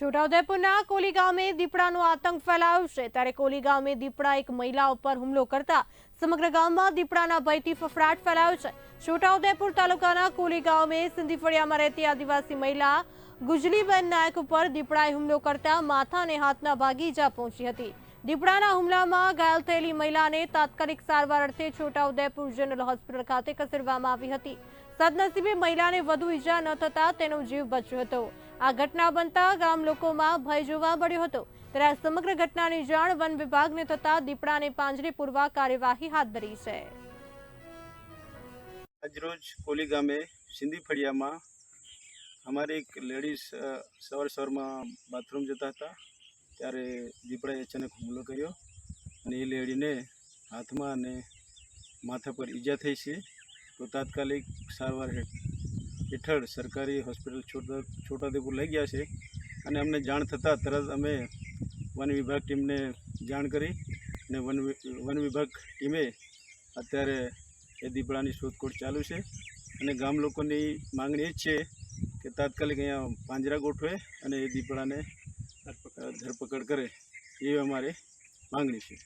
છોટાઉદેપુરના કોલી ગામે દીપડાનો આતંક ફેલાયો છે. ત્યારે કોલી ગામે દીપડા એક મહિલા ઉપર હુમલો કરતા સમગ્ર ગામમાં દીપડાના ભયથી ફફડાટ ફેલાયો છે. છોટાઉદેપુર તાલુકાના કોલી ગામે સિંધીફળિયામાં રહેતી આદિવાસી મહિલા ગુજલીબેન નાયક ઉપર દીપડાએ હુમલો કરતા માથા અને હાથના ભાગી ઈજા પહોંચી હતી. દીપડાના હુમલામાં ઘાયલ થયેલી મહિલાને તાત્કાલિક સારવાર અર્થે છોટાઉદેપુર જનરલ હોસ્પિટલ ખાતે ખસેડવામાં આવી હતી. સદનસીબે મહિલાને વધુ ઈજા ન થતા તેનો જીવ બચ્યો હતો. આ ઘટના બનતા ગામ લોકોમાં ભય જોવા મળ્યો હતો. ત્યારે આ સમગ્ર ઘટનાની જાણ વન વિભાગને થતા દીપડાને પાંજરે પૂરવા કાર્યવાહી હાથ ધરી છે. આજરોજ કોલી ગામે સિંધી ફળિયામાં અમારી એક લેડીઝ સવાર સવારમાં બાથરૂમ જતા હતા. ત્યારે દીપડાએ અચાનક હુમલો કર્યો અને એ લેડીને હાથમાં અને માથા પર ઈજા થઈ છે. તો તાત્કાલિક સારવાર હેઠ- હેઠળ સરકારી હોસ્પિટલ છોટા છોટાદેપુર લઈ ગયા છે અને અમને જાણ થતાં તરત અમે વન વિભાગ ટીમને જાણ કરી અને વન વન વિભાગ ટીમે અત્યારે એ દીપડાની શોધખોળ ચાલુ છે. અને ગામ લોકોની માંગણી એ જ છે કે તાત્કાલિક અહીંયા પાંજરા ગોઠવે અને એ દીપડાને ધરપકડ કરે એવી અમારે માંગણી છે.